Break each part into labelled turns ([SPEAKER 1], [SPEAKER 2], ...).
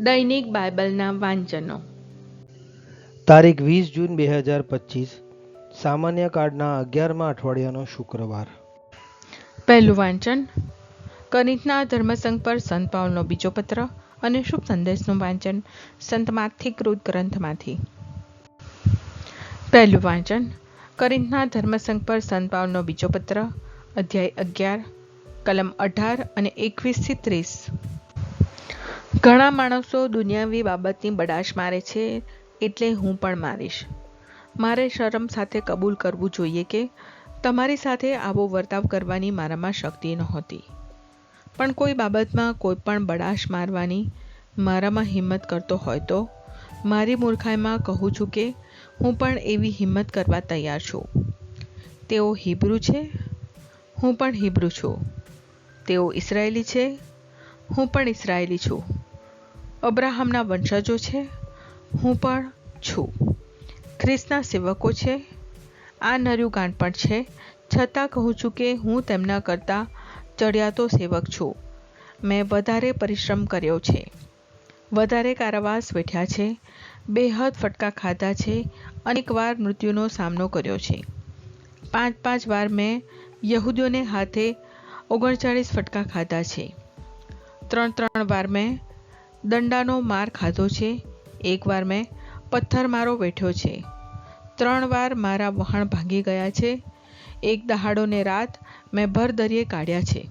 [SPEAKER 1] દૈનિક બાઇબલના વાંચનો.
[SPEAKER 2] તારીખ વીસ જૂન બે હજાર પચીસ સામાન્ય કાર્ડના અગિયારમાં અઠવાડિયાનો શુક્રવાર.
[SPEAKER 1] પહેલું વાંચન. કનિતના ધર્મસંઘ પર સંત પાઉલનો બીજો પત્ર અને શુભ સંદેશનું વાંચન સંતમાંથી કૃત ગ્રંથમાંથી પહેલું વાંચન. કરિંથના ધર્મસંઘ પર સંત પાઉલનો બીજો પત્ર અધ્યાય અગિયાર કલમ અઢાર અને એકવીસથી ત્રીસ. ઘણા માણસો દુનિયાવી બાબતની બડાશ મારે છે એટલે હું પણ મારીશ. મારે શરમ સાથે કબૂલ કરવું જોઈએ કે તમારી સાથે આવો વર્તાવ કરવાની મારામાં શક્તિ નહોતી. પણ કોઈ બાબતમાં કોઈ પણ બડાશ મારવાની મારામાં હિંમત કરતો હોય તો મારી મૂર્ખાઈમાં કહું છું કે હું પણ એવી હિંમત કરવા તૈયાર છું. તેઓ હિબ્રુ છે, હું પણ હિબ્રુ છું. તેઓ ઇસરાયેલી છે, હું પણ ઇસરાયેલી છું. અબ્રાહમના વંશજો છે. હું પણ છું. ખ્રિસ્તના સેવકો છે. આ નર્યું ગાંઠ પણ છે. છતાં કહું છું કે હું તેમના કરતાં ચડિયાતો સેવક છું. મેં વધારે પરિશ્રમ કર્યો છે. વધારે કારાવાસ વેઠ્યા છે. બેહદ ફટકા ખાધા છે. અનેકવાર મૃત્યુનો સામનો કર્યો છે. પાંચ પાંચ વાર મેં યહૂદીઓને હાથે ઓગણચાળીસ ફટકા ખાધા છે. ત્રણ ત્રણ વાર મેં દંડાનો માર ખાધો છે. એકવાર મેં મેં પથ્થરમારો વેઠ્યો છે. ત્રણ વાર મારા વહાણ ભાંગી ગયા છે. એક દહાડોને રાત મેં ભરદરીએ કાઢ્યા છે.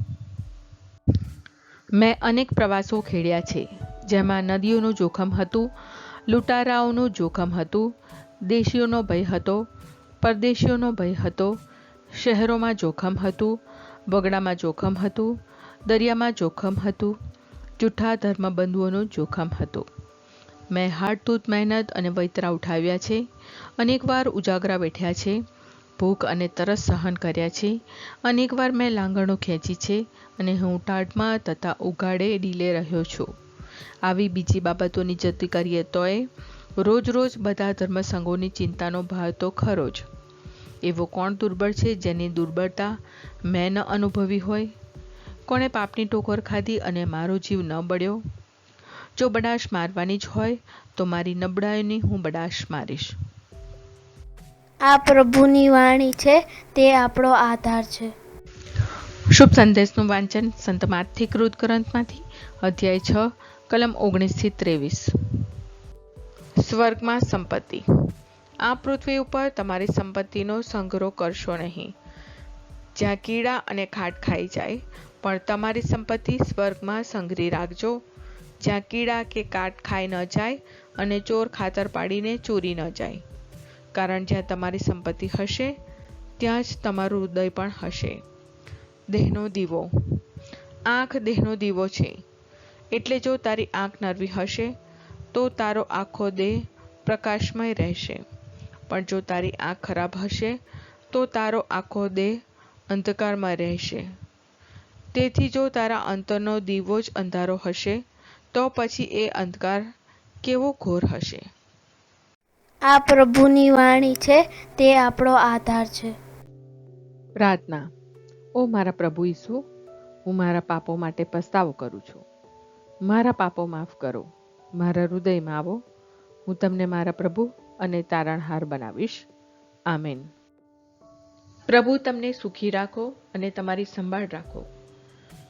[SPEAKER 1] મેં અનેક પ્રવાસો ખેડ્યા છે. જેમાં નદીઓનું જોખમ હતું, લૂંટારાઓનું જોખમ હતું, દેશીઓનો ભય હતો, પરદેશીઓનો ભય હતો, શહેરોમાં જોખમ હતું, બગડામાં જોખમ હતું, દરિયામાં જોખમ હતું જૂઠા ધર્મબંધુઓનું જોખમ હતું. મેં હાડતૂત મહેનત અને વૈતરા ઉઠાવ્યા છે, અનેકવાર ઉજાગરા બેઠ્યા છે, ભૂખ અને તરસ સહન કર્યા છે, અનેકવાર મેં લાંગણો ખેંચી છે અને હું ટાઢમાં તથા ઉઘાડે ડીલે રહ્યો છું. આવી બીજી બાબતોની જતી કરીએ તોય રોજ રોજ બધા ધર્મસંઘોની ચિંતાનો ભાર તો ખરો જ. એવો કોણ દુર્બળ છે જેની દુર્બળતા મેં ન અનુભવી હોય? કોણે પાપની ટોકર ખાધી અને મારો જીવ ન બળ્યો. જો બડાશ મારવાની જ હોય તો મારી નબળાઈની હું બડાશ મારીશ.
[SPEAKER 3] આ પ્રભુની વાણી છે તે આપણો આધાર છે.
[SPEAKER 1] શુભ સંદેશનું વાંચન સંત માર્થિક કૃત ગ્રંથમાંથી અધ્યાય છ કલમ ઓગણીસથી ત્રેવીસ. સ્વર્ગમાં સંપત્તિ. આ પૃથ્વી ઉપર તમારી સંપત્તિનો સંગ્રહ કરશો નહીં. જ્યાં કીડા અને ખાટ ખાઈ જાય પણ તમારી સંપત્તિ સ્વર્ગમાં સંઘરી રાખજો. જ્યાં કીડા કે કાટ ખાઈ ન જાય અને ચોર ખાતર પાડીને ચોરી ન જાય. કારણ જ્યાં તમારી સંપત્તિ હશે, ત્યાં જ તમારું હૃદય પણ હશે. દેહનો દીવો. આંખ દેહનો દીવો છે. એટલે જો તારી આંખ નરવી હશે, તો તારો આખો દેહ પ્રકાશમય રહેશે. પણ જો તારી આંખ ખરાબ હશે, તો તારો આખો દેહ અંધકારમાં રહેશે. તેથી જો તારા અંતરનો દીવો જ અંધારો હશે તો પછી એ અંધકાર કેવો ઘોર હશે?
[SPEAKER 3] આ પ્રભુની વાણી છે તે આપણો આધાર છે.
[SPEAKER 1] પ્રાર્થના. ઓ મારા પ્રભુ ઈસુ હું મારા પાપો માટે પસ્તાવો કરું છું. મારા પાપો માફ કરો. મારા હૃદયમાં આવો. હું તમને મારા પ્રભુ અને તારણહાર બનાવીશ. આમેન. પ્રભુ તમને સુખી રાખો અને તમારી સંભાળ રાખો.